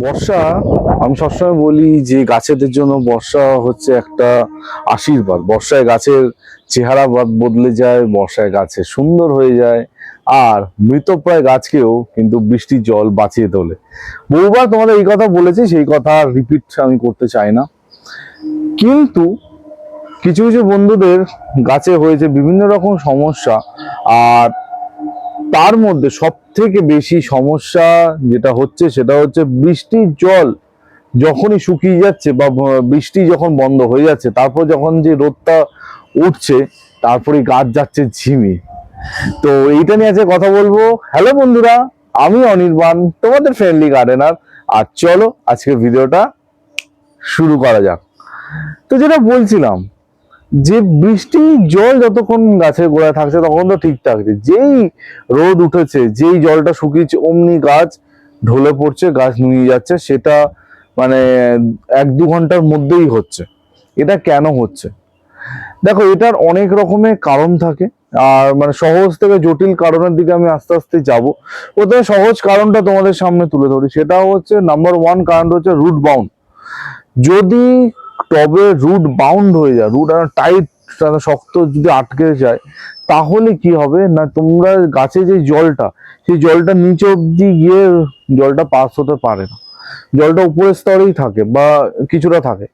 বর্ষা, আমি সবসময় বলি যে গাছেদের জন্য বর্ষা হচ্ছে একটা আশীর্বাদ। বর্ষায় গাছের চেহারা বদ- বদলে যায়, বর্ষায় গাছে সুন্দর হয়ে যায়, আর মৃতপ্রায় গাছকেও কিন্তু বৃষ্টির জল বাঁচিয়ে তোলে। বহুবার তোমাদের এই কথা বলেছি, সেই কথা রিপিট আমি করতে চাই না। কিন্তু কিছু কিছু বন্ধুদের গাছে হয়েছে বিভিন্ন রকম সমস্যা, আর তার মধ্যে সব থেকে বেশি সমস্যা যেটা হচ্ছে সেটা হচ্ছে বৃষ্টির জল যখনই শুকিয়ে যাচ্ছে বা বৃষ্টি যখন বন্ধ হয়ে যাচ্ছে, তারপর যখন যে রোদটা উঠছে তারপরে গাছ যাচ্ছে ঝিমে তো এইটা নিয়ে আজকে কথা বলব। হ্যালো বন্ধুরা, আমি অনির্বাণ, তোমাদের ফ্রেন্ডলি গার্ডেনার আর চলো আজকের ভিডিওটা শুরু করা যাক। তো যেটা বলছিলাম যে বৃষ্টির জল যতক্ষণ গাছের গোড়ায় থাকছে তখন তো ঠিক থাকছে। যেই রোদ উঠেছে, যেই জলটা শুকিয়েছে, অমনি গাছ ঢলে পড়ছে, গাছ নুয়ে যাচ্ছে, সেটা মানে এক দু ঘণ্টার মধ্যেই হচ্ছে। এটা কেন হচ্ছে? দেখো, এটার অনেক রকমের কারণ থাকে। আর মানে সহজ থেকে জটিল কারণের দিকে আমি আস্তে আস্তে যাব। প্রথমে সহজ কারণটা তোমাদের সামনে তুলে ধরি। সেটা হচ্ছে নাম্বার ওয়ান কারণ হচ্ছে রুট বাউন্ড যদি টবে রুট বাউন্ড হয়ে যায় রুট আর টাইট শক্ত যদি আটকে যায়, তাহলে কি হবে? না তোমরা গাছে যে জলটা, সেই জলটা নিচে অব্দি গিয়ে জলটা পাস হতে পারে না। জলটা উপরের স্তরেই থাকে বা কিছুটা থাকে।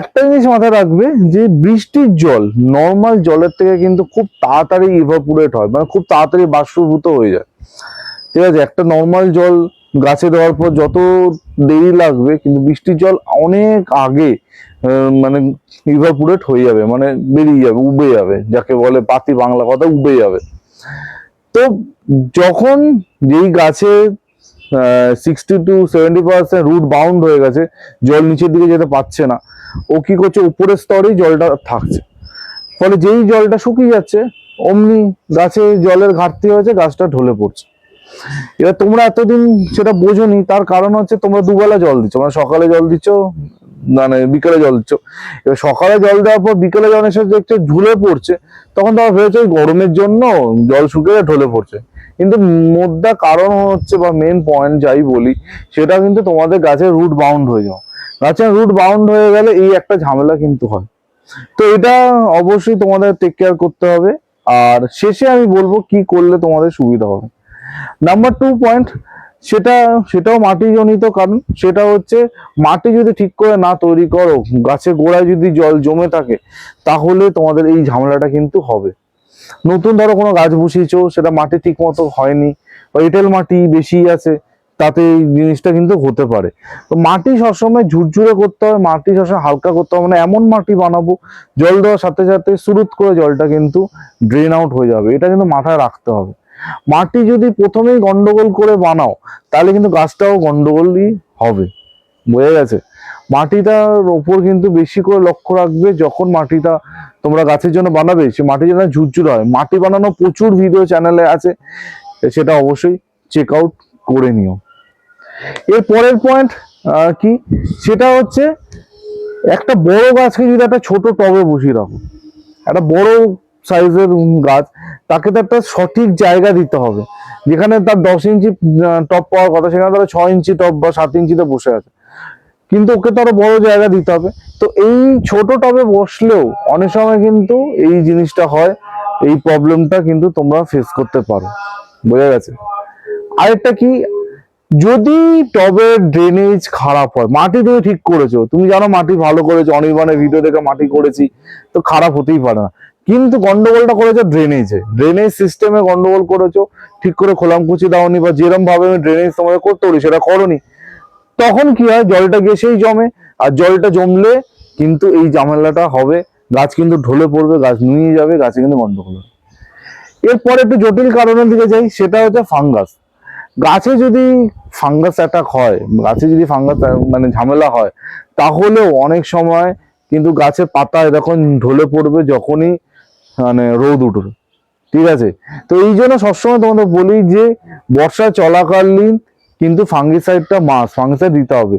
একটা জিনিস মাথায় রাখবে যে বৃষ্টির জল নর্মাল জলের থেকে কিন্তু খুব তাড়াতাড়ি ইভাপুরেট হয় মানে খুব তাড়াতাড়ি বাষ্পভূত হয়ে যায়। ঠিক আছে, একটা নর্মাল জল গাছে দেওয়ার পর যত দেরি লাগবে, কিন্তু বৃষ্টির জল অনেক আগে মানে ইভাপুরেট হয়ে যাবে মানে বেরিয়ে যাবে, উবে যাবে, যাকে বলে পাতি বাংলা কথা, উবে যাবে। তো যখন যেই গাছে sixty two seventy percent root bound হয়ে গেছে, জল নিচের দিকে যেতে পারছে না, ও কি করছে, উপরের স্তরেই জলটা থাকছে। ফলে যেই জলটা শুকিয়ে যাচ্ছে, অমনি গাছে জলের ঘাটতি হয়েছে, গাছটা ঢলে পড়ছে। এবার তোমরা এতদিন সেটা বোঝোনি, তার কারণ হচ্ছে তোমরা দুবেলা জল দিচ্ছ মানে সকালে জল দিচ্ছ মানে বিকেলে জল দিচ্ছ। এবার সকালে জল দেওয়ার পর বিকেলে যখন এসে দেখছ ঝুলে পড়ছে, তখন তোমরা ভেবেছো গরমের জন্য জল শুকিয়ে ঢলে পড়ছে। কিন্তু মোদ্দা কারণ হচ্ছে বা মেন পয়েন্ট যাই বলি, সেটা কিন্তু তোমাদের গাছের রুট বাউন্ড হয়ে যাও গাছের রুট বাউন্ড হয়ে গেলে এই একটা ঝামেলা কিন্তু হয়। তো এটা অবশ্যই তোমাদের টেক কেয়ার করতে হবে। আর শেষে আমি বলব কি করলে তোমাদের সুবিধা হবে। নাম্বার টু পয়েন্ট সেটা, সেটাও মাটিজনিত কারণ, সেটা হচ্ছে মাটি যদি ঠিক করে না তৈরি করো, গাছের গোড়ায় যদি জল জমে থাকে, তাহলে তোমাদের এই ঝামেলাটা কিন্তু হবে। নতুন ধরো কোনো গাছ বসিয়েছো, সেটা মাটি ঠিক মতো হয়নি, বা এঁটেল মাটি বেশি আছে, তাতে এই জিনিসটা কিন্তু হতে পারে। তো মাটি সবসময় ঝুরঝুরে করতে হবে মাটি সবসময় হালকা করতে হবে মানে এমন মাটি বানাবো, জল দেওয়ার সাথে সাথে সুরুত করে জলটা কিন্তু ড্রেন আউট হয়ে যাবে। এটা কিন্তু মাথায় রাখতে হবে। মাটি যদি প্রথমেই গন্ডগোল করে বানাও, তাহলে কিন্তু গাছটাও গন্ডগোলই হবে। বোঝা গেছে? মাটিটার ওপর কিন্তু বেশি করে লক্ষ্য রাখবে যখন মাটিটা তোমরা গাছের জন্য বানাবে, সে মাটি যেন ঝুরঝুর হয়। মাটি বানানো প্রচুর ভিডিও চ্যানেলে আছে, সেটা অবশ্যই চেক আউট করে নিও। এর পরের পয়েন্ট কি? সেটা হচ্ছে, একটা বড় গাছকে যদি একটা ছোট টবে বসিয়ে রাখো, একটা বড় সাইজের গাছ তাকে তো একটা সঠিক জায়গা দিতে হবে। যেখানে তার দশ ইঞ্চি টপ পাওয়ার কথা, সেখানে তারা ছয় ইঞ্চি টপ বা সাত ইঞ্চিতে বসে আছে। কিন্তু ওকে তো আরও বড় জায়গা দিতে হবে। তো এই ছোট টবে বসলেও অনেক সময় কিন্তু এই জিনিসটা হয়, এই প্রবলেমটা কিন্তু তোমরা ফেস করতে পারো। বোঝা গেছে? আরেকটা কি, যদি টবের ড্রেনেজ খারাপ হয়, মাটি তুমি ঠিক করেছ, তুমি জানো মাটি ভালো করেছ, অনির্বাণের ভিডিও দেখে মাটি করেছি, তো খারাপ হতেই পারে না। কিন্তু গন্ডগোলটা করেছ ড্রেনেজে ড্রেনেজ সিস্টেমে গন্ডগোল করেছ, ঠিক করে খোলামকুচি দাওনি বা যেরম ভাবে আমি ড্রেনেজ তোমাকে করতে পারি সেটা করনি। তখন কি হয়, জলটা গিয়ে সেই জমে, আর জলটা জমলে কিন্তু এই ঝামেলাটা হবে। গাছ কিন্তু ঢলে পড়বে, গাছ নুয়ে যাবে, গাছে কিন্তু গন্ডগোল হবে। এরপরে একটু জটিল কারণের দিকে যাই, সেটা হচ্ছে ফাঙ্গাস। গাছে যদি ফাঙ্গাস অ্যাটাক হয়, গাছে যদি ফাঙ্গাস মানে ঝামেলা হয়, তাহলেও অনেক সময় কিন্তু গাছের পাতা এরকম ঢলে পড়বে, যখনই মানে রোদ উঠবে ঠিক আছে? তো এই জন্য সবসময় তোমাদের বলি যে, বর্ষা চলাকালীন কিন্তু ফাঙ্গিসাইডটা মাস ফাঙ্গিসাইড দিতে হবে।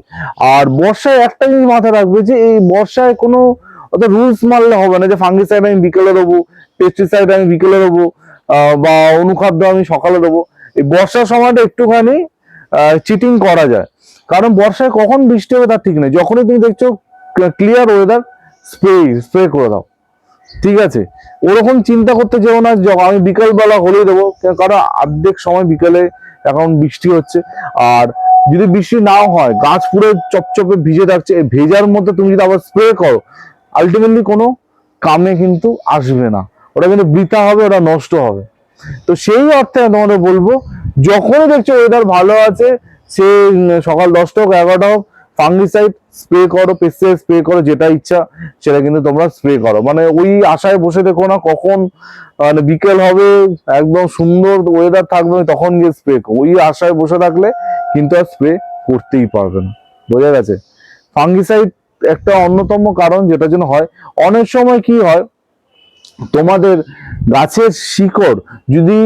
আর বর্ষায় একটা জিনিস মাথায় রাখবে যে, এই বর্ষায় কোনো অত রুলস মারলে হবে না যে ফাঙ্গিসাইড আমি বিকেলে দেবো পেস্টিসাইড আমি বিকেলে দেবো বা অনুখাদ্য আমি সকালে দেবো। এই বর্ষার সময়টা একটুখানি চিটিং করা যায়। কারণ বর্ষায় কখন বৃষ্টি হবে তার ঠিক নেই। যখনই তুমি দেখছ ক্লিয়ার ওয়েদার স্প্রে স্প্রে করে দাও। ঠিক আছে? ওরকম চিন্তা করতে যেও না আমি বিকালবেলা হলেই দেবো কারণ অর্ধেক সময় বিকালে এখন বৃষ্টি হচ্ছে। আর যদি বৃষ্টি নাও হয়, গাছ পুরো চপচপে ভিজে থাকছে, এই ভেজার মধ্যে তুমি যদি আবার স্প্রে করো আলটিমেটলি কোনো কামে কিন্তু আসবে না। ওটা কিন্তু বৃথা হবে, ওটা নষ্ট হবে। তো সেই অর্থে তোমাদের বলব, যখনই দেখছ ওয়েদার ভালো আছে, সে সকাল দশটা হোক, এগারোটা হোক ফাঙ্গিসাইড স্প্রে করো পেস্টিসাইড স্প্রে করো, যেটা ইচ্ছা, সেটা কিন্তু তোমরা স্প্রে করো। মানে ওই আশায় বসে দেখো না কখন মানে বিকেল হবে, একদম সুন্দর ওয়েদার থাকবে তখন গিয়ে স্প্রে করো। ওই আশায় বসে থাকলে কিন্তু আর স্প্রে করতেই পারবে না। বোঝা গেছে? ফাঙ্গিসাইড একটা অন্যতম কারণ যেটার জন্য হয়। অনেক সময় কি হয়, তোমাদের গাছের শিকড় যদি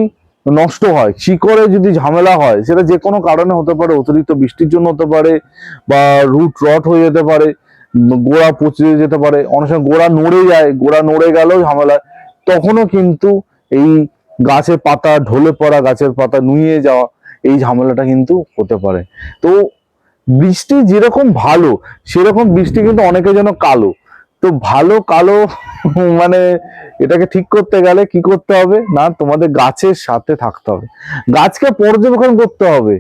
নষ্ট হয়, শিকড়ে যদি ঝামেলা হয়, সেটা যে কোনো কারণে হতে পারে, অতিরিক্ত বৃষ্টির জন্য হতে পারে বা রুট রট হয়ে যেতে পারে, গোড়া পচে যেতে পারে, অনেক সময় গোড়া নড়ে যায়, গোড়া নড়ে গেলেও ঝামেলা তখনও কিন্তু এই গাছের পাতা, ঢলে পড়া গাছের পাতা নুয়ে যাওয়া, এই ঝামেলাটা কিন্তু হতে পারে। তো বৃষ্টি যেরকম ভালো, সেরকম বৃষ্টি কিন্তু অনেকের জন্য কালো। তো ভালো কালো মানে এটাকে ঠিক করতে গেলে কি করতে হবে? না, তোমাদের গাছের সাথে থাকতে হবে। গাছকে পর্যবেক্ষণ করতে হবে।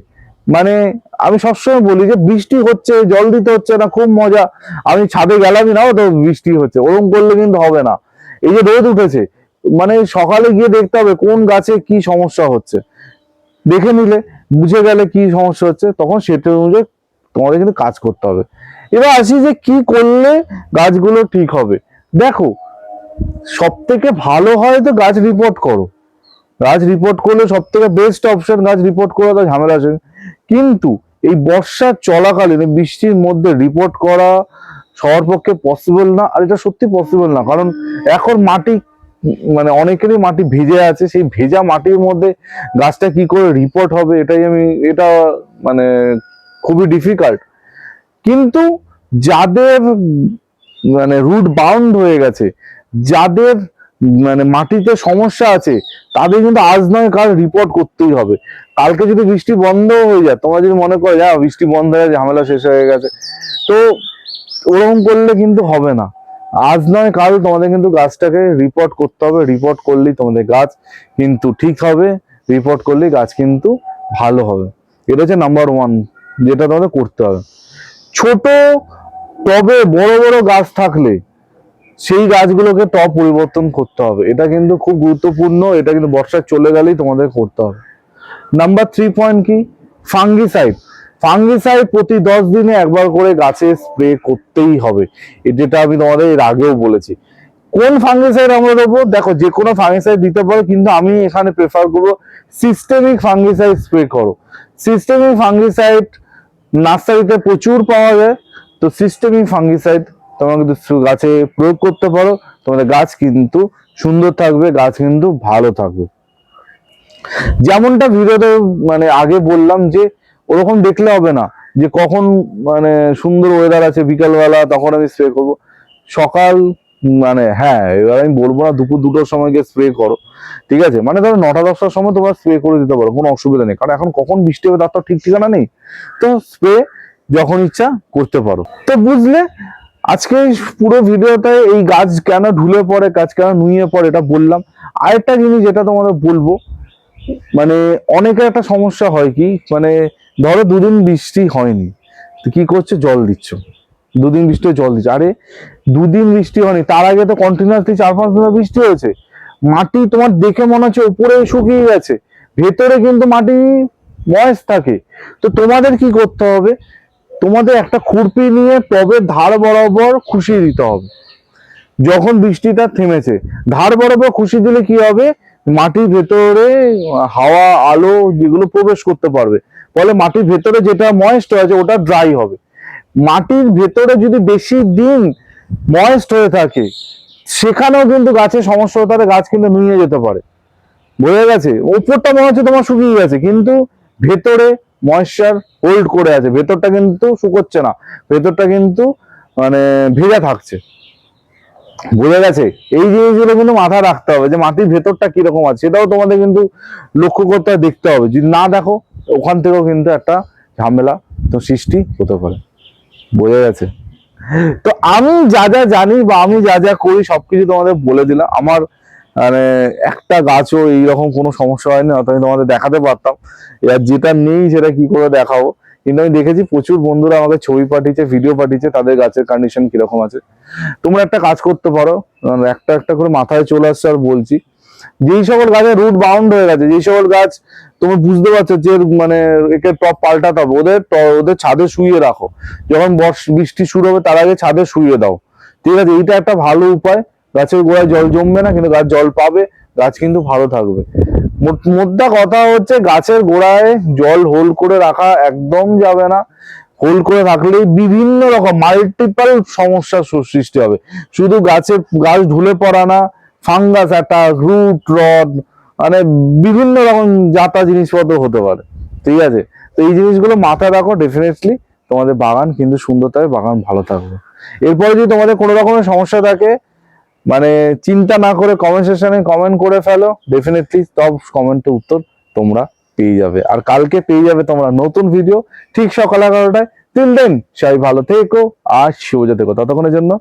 মানে আমি সবসময় বলি যে বৃষ্টি হচ্ছে, জল দিতে হচ্ছে না, খুব মজা। আমি ছাদে গেলামই না তো বৃষ্টি হচ্ছে। ওরকম করলে কিন্তু হবে না। এই যে রোদ উঠেছে মানে সকালে গিয়ে দেখতে হবে কোন গাছে কি সমস্যা হচ্ছে। দেখে নিলে, বুঝে গেলে কি সমস্যা হচ্ছে, তখন সেটা অনুযায়ী তোমাদের কিন্তু কাজ করতে হবে। এবার আসি যে কি করলে গাছগুলো ঠিক হবে। দেখো সব থেকে ভালো হয় তো গাছ রিপোর্ট করো। গাছ রিপোর্ট করলে সব থেকে বেস্ট অপশন গাছ রিপোর্ট করে তো ঝামেলা আছে। কিন্তু এই বর্ষার চলাকালীন বৃষ্টির মধ্যে রিপোর্ট করা সবার পক্ষে পসিবল না, আর এটা সত্যি পসিবল না। কারণ এখন মাটি মানে অনেকেরই মাটি ভিজে আছে, সেই ভেজা মাটির মধ্যে গাছটা কি করে রিপোর্ট হবে, এটাই আমি, এটা মানে খুবই ডিফিকাল্ট কিন্তু যাদের মানে রুট বাউন্ড হয়ে গেছে, যাদের মানে মাটিতে সমস্যা আছে, তাদের কিন্তু আজ নয়, কাল রিপোর্ট করতেই হবে। কালকে যদি বৃষ্টি বন্ধ হয়ে যায়, তোমরা যদি মনে করো যা বৃষ্টি বন্ধ হয়ে ঝামেলা শেষ হয়ে গেছে, তো ওরকম করলে কিন্তু হবে না। আজ নয়, কাল তোমাদের কিন্তু গাছটাকে রিপোর্ট করতে হবে রিপোর্ট করলেই তোমাদের গাছ কিন্তু ঠিক হবে রিপোর্ট করলেই গাছ কিন্তু ভালো হবে। এটা হচ্ছে নাম্বার ওয়ান যেটা তোমাদের করতে হবে। ছোট টবে বড় বড় গাছ থাকলে সেই গাছগুলোকে টব পরিবর্তন করতে হবে। এটা কিন্তু খুব গুরুত্বপূর্ণ, এটা কিন্তু বর্ষা চলে গেলেই তোমাদের করতে হবে। নাম্বার থ্রি পয়েন্ট কি? ফাঙ্গিসাইড ফাঙ্গিসাইড প্রতি দশ দিনে একবার করে গাছে স্প্রে করতেই হবে। যেটা আমি তোমাদের এর আগেও বলেছি। কোন ফাঙ্গিসাইড আমরা দেবো? দেখো, যে কোনো ফাঙ্গিসাইড দিতে পারো, কিন্তু আমি এখানে প্রেফার করব সিস্টেমিক ফাঙ্গিসাইড স্প্রে করো। সিস্টেমিক ফাঙ্গিসাইড নার্সারিতে প্রচুর পাওয়া যায়। তো সিস্টেমিক ফাঙ্গিসাইড তোমরা কিন্তু গাছে প্রয়োগ করতে পারো। তোমাদের গাছ কিন্তু সুন্দর থাকবে, গাছ কিন্তু ভালো থাকবে। যেমনটা ভিডিওতে মানে আগে বললাম যে, ওরকম দেখলে হবে না। যে কখন মানে সুন্দর ওয়েদার আছে, বিকালবেলা, তখন আমি স্প্রে করব। সকাল মানে হ্যাঁ এবার আমি বলব না দুপুর দুটোর সময় গিয়ে স্প্রে করো, ঠিক আছে? মানে ধরো নটা, দশটার সময় তোমরা স্প্রে করে দিতে পারো, কোনো অসুবিধা নেই। কারণ এখন কখন বৃষ্টি হবে তার তো ঠিক ঠিকানা নেই। তো স্প্রে যখন ইচ্ছা করতে পারো। তো বুঝলে, আজকে পুরো ভিডিওতে এই গাছ কেন ঢুলে পড়ে, গাছ কেন নুয়ে পড়ে এটা বললাম। আরেকটা জিনিস যেটা তোমাদের বলব মানে অনেকের একটা সমস্যা হয় কি মানে ধরো দুদিন বৃষ্টি হয়নি কি করছে? জল দিচ্ছ। দুদিন বৃষ্টি জল দিচ্ছ। আরে দুদিন বৃষ্টি হয়নি, তার আগে তো কন্টিনিউয়াসলি চার পাঁচ দিন বৃষ্টি হয়েছে। মাটি তোমার দেখে মনে হচ্ছে উপরে শুকিয়ে গেছে, ভেতরে কিন্তু মাটি ময়েস থাকে। তো তোমাদের কি করতে হবে? তোমাদের একটা খুরপি নিয়ে টবের ধার বরাবর খুশি দিতে হবে। যখন বৃষ্টিটা থেমেছে, ধার বরাবর খুশি দিলে কি হবে? মাটির ভেতরে হাওয়া, আলো যেগুলো প্রবেশ করতে পারবে। ফলে মাটির ভেতরে যেটা ময়েস্ট আছে ওটা ড্রাই হবে। মাটির ভেতরে যদি বেশি দিন ময়েস্ট হয়ে থাকে। সেখানেও কিন্তু গাছের সমস্যা হতে পারে, গাছ কিন্তু নুয়ে যেতে পারে। বোঝা গেছে? ওপরটা মনে হচ্ছে তোমার শুকিয়ে গেছে, কিন্তু ভেতরে ময়েশ্চার হোল্ড করে আছে। ভেতরটা কিন্তু শুকোচ্ছে না, ভেতরটা কিন্তু মানে ভেজা থাকছে। বোঝা গেছে? এই জিনিসগুলো কিন্তু মাথায় রাখতে হবে যে মাটির ভেতরটা কীরকম আছে, সেটাও তোমাদের কিন্তু লক্ষ্য করতে দেখতে হবে। যদি না দেখো, ওখান থেকেও কিন্তু একটা ঝামেলা তো সৃষ্টি হতে পারে। বোঝা গেছে? তো আমি যা যা জানি বা আমি যা যা করি, সবকিছু তোমাদের বলে দিলাম। আমার মানে একটা গাছও এইরকম কোনো সমস্যা হয়নি অত আমি তোমাদের দেখাতে পারতাম। এবার যেটা নেই সেটা কি করে দেখাবো? কিন্তু আমি দেখেছি প্রচুর বন্ধুরা আমাকে ছবি পাঠিয়েছে ভিডিও পাঠিয়েছে, তাদের গাছের কন্ডিশন কীরকম আছে। তোমরা একটা কাজ করতে পারো মানে একটা একটা করে মাথায় চলে আসছে আর বলছি। যেই সকল গাছের রুট বাউন্ড হয়ে গেছে, যেই সকল গাছ তুমি বুঝতে পারছ যে মানে একে টপ পাল্টাতে হবে, ওদের ওদের ছাদে শুইয়ে রাখো। যখন বর্ষ বৃষ্টি শুরু হবে, তার আগে ছাদে শুইয়ে দাও। ঠিক আছে, এইটা একটা ভালো উপায়। গাছের গোড়ায় জল জমবে না, কিন্তু গাছ জল পাবে, গাছ কিন্তু ভালো থাকবে। মোদ্দা কথা হচ্ছে, গাছের গোড়ায় জল হোল করে রাখা একদম যাবে না। হোল করে রাখলেই বিভিন্ন রকম মাল্টিপাল সমস্যার সৃষ্টি হবে। শুধু গাছের গাছ ঢুলে পড়া না ফাঙ্গাস অ্যাটাক, রুট রড মানে বিভিন্ন রকম জাতা জিনিসপত্র হতে পারে। ঠিক আছে? তো এই জিনিসগুলো মাথায় রাখো ডেফিনেটলি তোমাদের বাগান কিন্তু সুন্দর থাকবে, বাগান ভালো থাকবে। এরপরে যদি তোমাদের কোনো রকমের সমস্যা থাকে মানে চিন্তা না করে কমেন্ট সেকশনে কমেন্ট করে ফেলো ডেফিনেটলি সব কমেন্টের উত্তর তোমরা পেয়ে যাবে। আর কালকে পেয়ে যাবে তোমরা নতুন ভিডিও ঠিক সকাল এগারোটায়। তিন দিন সবাই ভালো থেকো, আর শুভ থেকো ততক্ষণের জন্য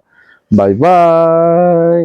বাই বাই